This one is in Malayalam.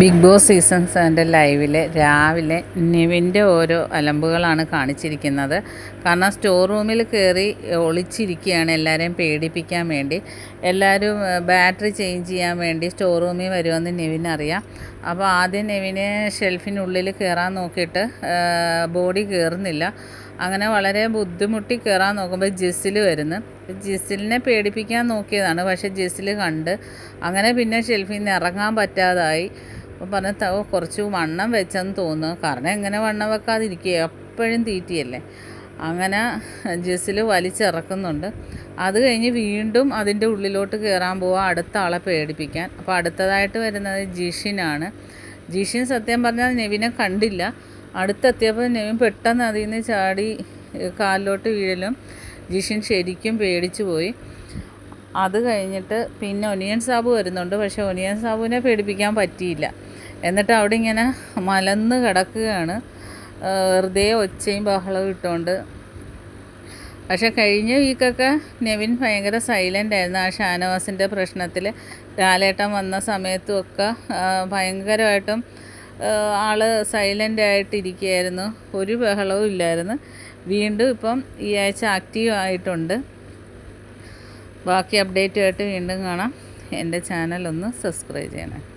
ബിഗ് ബോസ് സീസൺ സെവന്റെ ലൈവിലെ രാവിലെ നിവിന്റെ ഓരോ അലമ്പുകളാണ് കാണിച്ചിരിക്കുന്നത്. കാരണം സ്റ്റോർ റൂമിൽ കയറി ഒളിച്ചിരിക്കുകയാണ്. എല്ലാവരെയും പേടിപ്പിക്കാൻ വേണ്ടി. എല്ലാവരും ബാറ്ററി ചേഞ്ച് ചെയ്യാൻ വേണ്ടി സ്റ്റോർ റൂമിൽ വരുമെന്ന് നിവിനറിയാം അപ്പോൾ ആദ്യം നിവിനെ ഷെൽഫിനുള്ളിൽ കയറാൻ നോക്കിയിട്ട് ബോഡി കയറുന്നില്ല അങ്ങനെ വളരെ ബുദ്ധിമുട്ടി കയറാൻ നോക്കുമ്പോൾ ജിസിൽ വരുന്നു. ജിസിലിനെ പേടിപ്പിക്കാൻ നോക്കിയതാണ്. പക്ഷേ ജിസിൽ കണ്ട്. അങ്ങനെ പിന്നെ ഷെൽഫിൽ നിന്ന് ഇറങ്ങാൻ പറ്റാതായി. അപ്പോൾ പറഞ്ഞ കുറച്ച് വണ്ണം വെച്ചെന്ന് തോന്നുന്നു. കാരണം എങ്ങനെ വണ്ണം വെക്കാതിരിക്കുക എപ്പോഴും തീറ്റിയല്ലേ? അങ്ങനെ ജിസിൽ വലിച്ചിറക്കുന്നുണ്ട്. അത് കഴിഞ്ഞ് വീണ്ടും അതിന്റെ ഉള്ളിലോട്ട് കയറാൻ പോവുക അടുത്ത ആളെ പേടിപ്പിക്കാൻ. അപ്പോൾ അടുത്തതായിട്ട് വരുന്നത് ജിഷിനാണ്. ജിഷിൻ സത്യം പറഞ്ഞാൽ നെവിനെ കണ്ടില്ല. അടുത്തെത്തിയപ്പോൾ നെവിൻ പെട്ടെന്ന് അതിൽ നിന്ന് ചാടി കാലിലോട്ട് വീഴലും. ജിഷിൻ ശരിക്കും പേടിച്ചു പോയി. അത് കഴിഞ്ഞിട്ട് പിന്നെ ഒനിയൻ സാബു വരുന്നുണ്ട്. പക്ഷേ ഒനിയൻ സാബുവിനെ പേടിപ്പിക്കാൻ പറ്റിയില്ല. എന്നിട്ട് അവിടെ ഇങ്ങനെ മലന്ന് കിടക്കുകയാണ്. വെറുതെ ഒച്ചയും ബഹളവും ഇട്ടുകൊണ്ട്. പക്ഷേ കഴിഞ്ഞ വീക്കൊക്കെ നെവിൻ ഭയങ്കര സൈലന്റ് ആയിരുന്നു. ആ ഷാനവാസിന്റെ പ്രശ്നത്തിൽ ലാലേട്ടൻ വന്ന സമയത്തും ഒക്കെ ഭയങ്കരമായിട്ടും ആൾ സൈലന്റ് ആയിട്ടിരിക്കുകയായിരുന്നു. ഒരു ബഹളവും ഇല്ലായിരുന്നു. വീണ്ടും ഇപ്പം ഈ ആഴ്ച ആക്റ്റീവ് ആയിട്ടുണ്ട്. ബാക്കി അപ്ഡേറ്റുമായിട്ട് വീണ്ടും കാണാം. എന്റെ ചാനൽ ഒന്ന് സബ്സ്ക്രൈബ് ചെയ്യണേ.